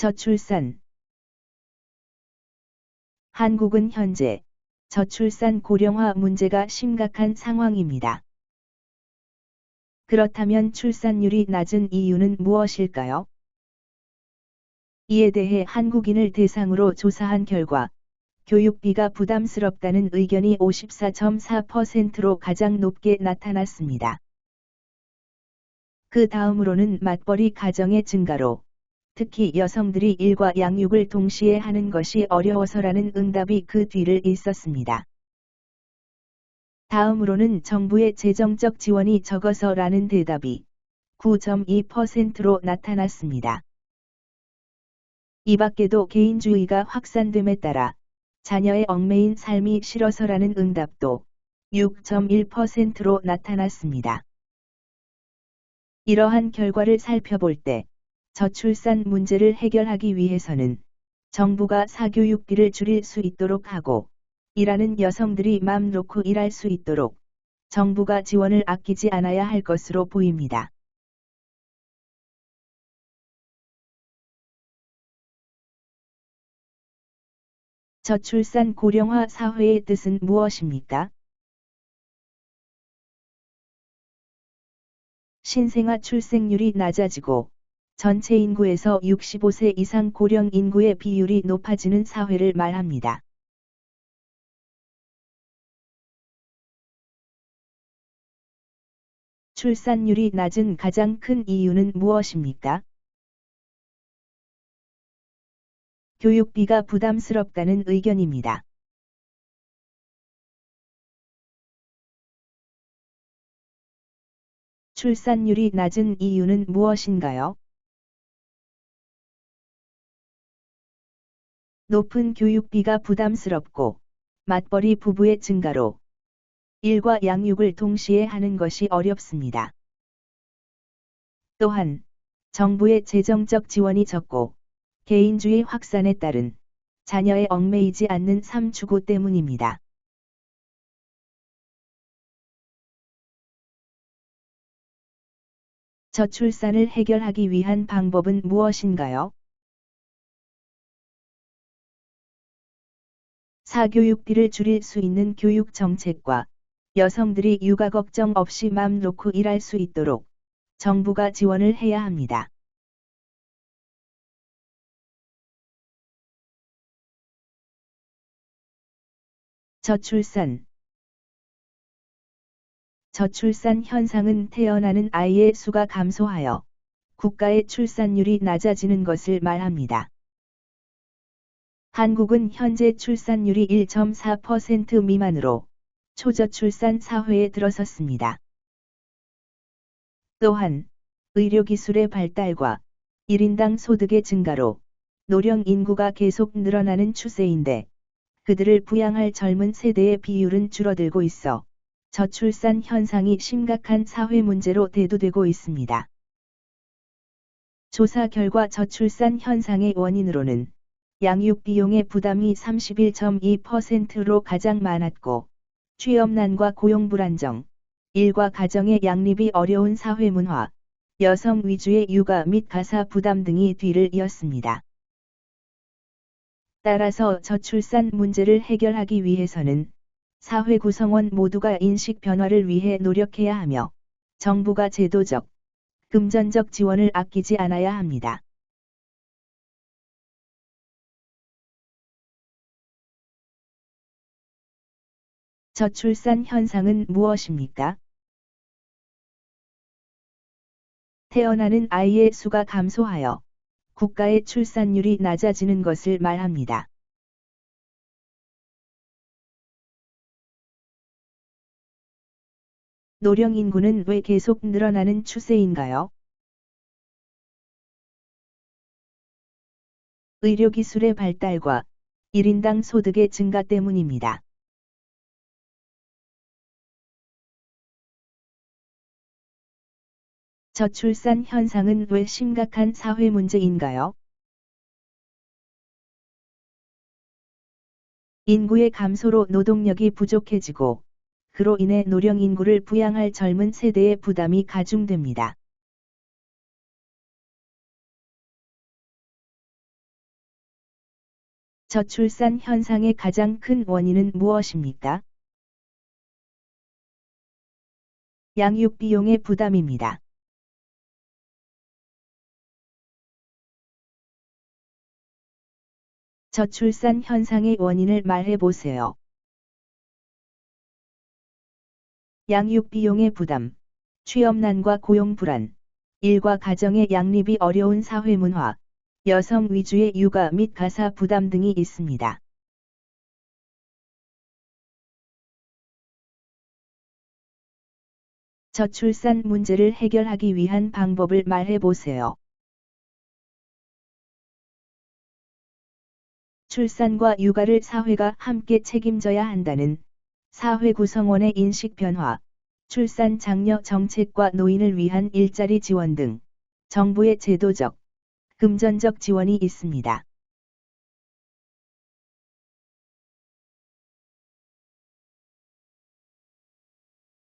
저출산 한국은 현재 저출산 고령화 문제가 심각한 상황입니다. 그렇다면 출산율이 낮은 이유는 무엇일까요? 이에 대해 한국인을 대상으로 조사한 결과 교육비가 부담스럽다는 의견이 54.4%로 가장 높게 나타났습니다. 그 다음으로는 맞벌이 가정의 증가로 특히 여성들이 일과 양육을 동시에 하는 것이 어려워서라는 응답이 그 뒤를 잇었습니다. 다음으로는 정부의 재정적 지원이 적어서 라는 대답이 9.2%로 나타났습니다. 이 밖에도 개인주의가 확산됨에 따라 자녀의 얽매인 삶이 싫어서라는 응답도 6.1%로 나타났습니다. 이러한 결과를 살펴볼 때 저출산 문제를 해결하기 위해서는 정부가 사교육비를 줄일 수 있도록 하고 일하는 여성들이 맘 놓고 일할 수 있도록 정부가 지원을 아끼지 않아야 할 것으로 보입니다. 저출산 고령화 사회의 뜻은 무엇입니까? 신생아 출생률이 낮아지고 전체 인구에서 65세 이상 고령 인구의 비율이 높아지는 사회를 말합니다. 출산율이 낮은 가장 큰 이유는 무엇입니까? 교육비가 부담스럽다는 의견입니다. 출산율이 낮은 이유는 무엇인가요? 높은 교육비가 부담스럽고 맞벌이 부부의 증가로 일과 양육을 동시에 하는 것이 어렵습니다. 또한 정부의 재정적 지원이 적고 개인주의 확산에 따른 자녀의 얽매이지 않는 삶 추구 때문입니다. 저출산을 해결하기 위한 방법은 무엇인가요? 사교육비를 줄일 수 있는 교육 정책과 여성들이 육아 걱정 없이 맘 놓고 일할 수 있도록 정부가 지원을 해야 합니다. 저출산 저출산 현상은 태어나는 아이의 수가 감소하여 국가의 출산율이 낮아지는 것을 말합니다. 한국은 현재 출산율이 1.4% 미만으로 초저출산 사회에 들어섰습니다. 또한 의료기술의 발달과 1인당 소득의 증가로 노령 인구가 계속 늘어나는 추세인데 그들을 부양할 젊은 세대의 비율은 줄어들고 있어 저출산 현상이 심각한 사회 문제로 대두되고 있습니다. 조사 결과 저출산 현상의 원인으로는 양육 비용의 부담이 31.2%로 가장 많았고, 취업난과 고용 불안정, 일과 가정의 양립이 어려운 사회 문화, 여성 위주의 육아 및 가사 부담 등이 뒤를 이었습니다. 따라서 저출산 문제를 해결하기 위해서는 사회 구성원 모두가 인식 변화를 위해 노력해야 하며 정부가 제도적, 금전적 지원을 아끼지 않아야 합니다. 저출산 현상은 무엇입니까? 태어나는 아이의 수가 감소하여 국가의 출산율이 낮아지는 것을 말합니다. 노령 인구는 왜 계속 늘어나는 추세인가요? 의료기술의 발달과 1인당 소득의 증가 때문입니다. 저출산 현상은 왜 심각한 사회 문제인가요? 인구의 감소로 노동력이 부족해지고 그로 인해 노령 인구를 부양할 젊은 세대의 부담이 가중됩니다. 저출산 현상의 가장 큰 원인은 무엇입니까? 양육 비용의 부담입니다. 저출산 현상의 원인을 말해 보세요. 양육 비용의 부담, 취업난과 고용 불안, 일과 가정의 양립이 어려운 사회 문화, 여성 위주의 육아 및 가사 부담 등이 있습니다. 저출산 문제를 해결하기 위한 방법을 말해 보세요. 출산과 육아를 사회가 함께 책임져야 한다는 사회 구성원의 인식 변화, 출산 장려 정책과 노인을 위한 일자리 지원 등 정부의 제도적, 금전적 지원이 있습니다.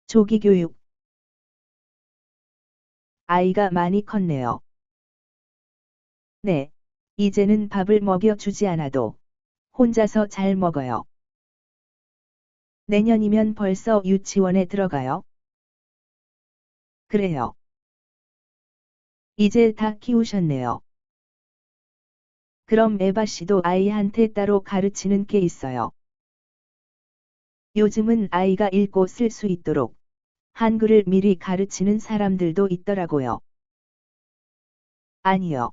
조기 교육 아이가 많이 컸네요. 네, 이제는 밥을 먹여 주지 않아도 혼자서 잘 먹어요. 내년이면 벌써 유치원에 들어가요? 그래요. 이제 다 키우셨네요. 그럼 에바 씨도 아이한테 따로 가르치는 게 있어요. 요즘은 아이가 읽고 쓸 수 있도록 한글을 미리 가르치는 사람들도 있더라고요. 아니요.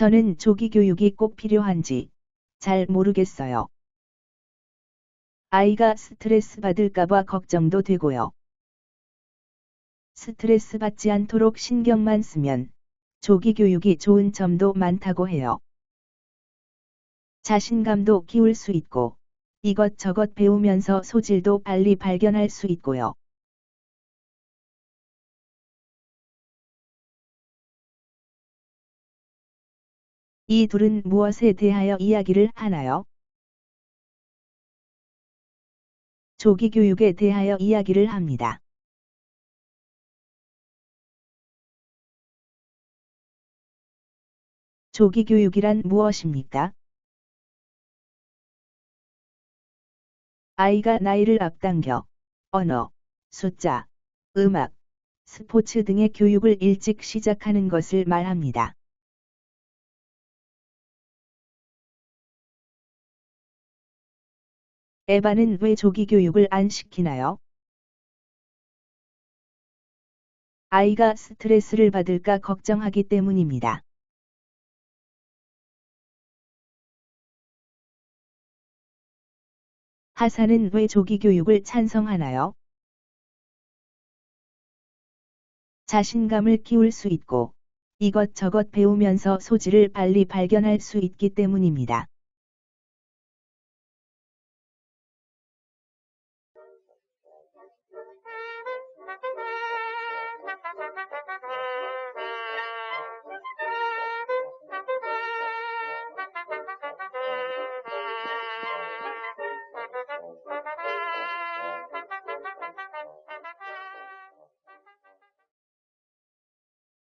저는 조기 교육이 꼭 필요한지 잘 모르겠어요. 아이가 스트레스 받을까봐 걱정도 되고요. 스트레스 받지 않도록 신경만 쓰면 조기 교육이 좋은 점도 많다고 해요. 자신감도 키울 수 있고 이것저것 배우면서 소질도 빨리 발견할 수 있고요. 이 둘은 무엇에 대하여 이야기를 하나요? 조기 교육에 대하여 이야기를 합니다. 조기 교육이란 무엇입니까? 아이가 나이를 앞당겨 언어, 숫자, 음악, 스포츠 등의 교육을 일찍 시작하는 것을 말합니다. 에바는 왜 조기 교육을 안 시키나요? 아이가 스트레스를 받을까 걱정하기 때문입니다. 하사는 왜 조기 교육을 찬성하나요? 자신감을 키울 수 있고 이것저것 배우면서 소질을 빨리 발견할 수 있기 때문입니다. へえ。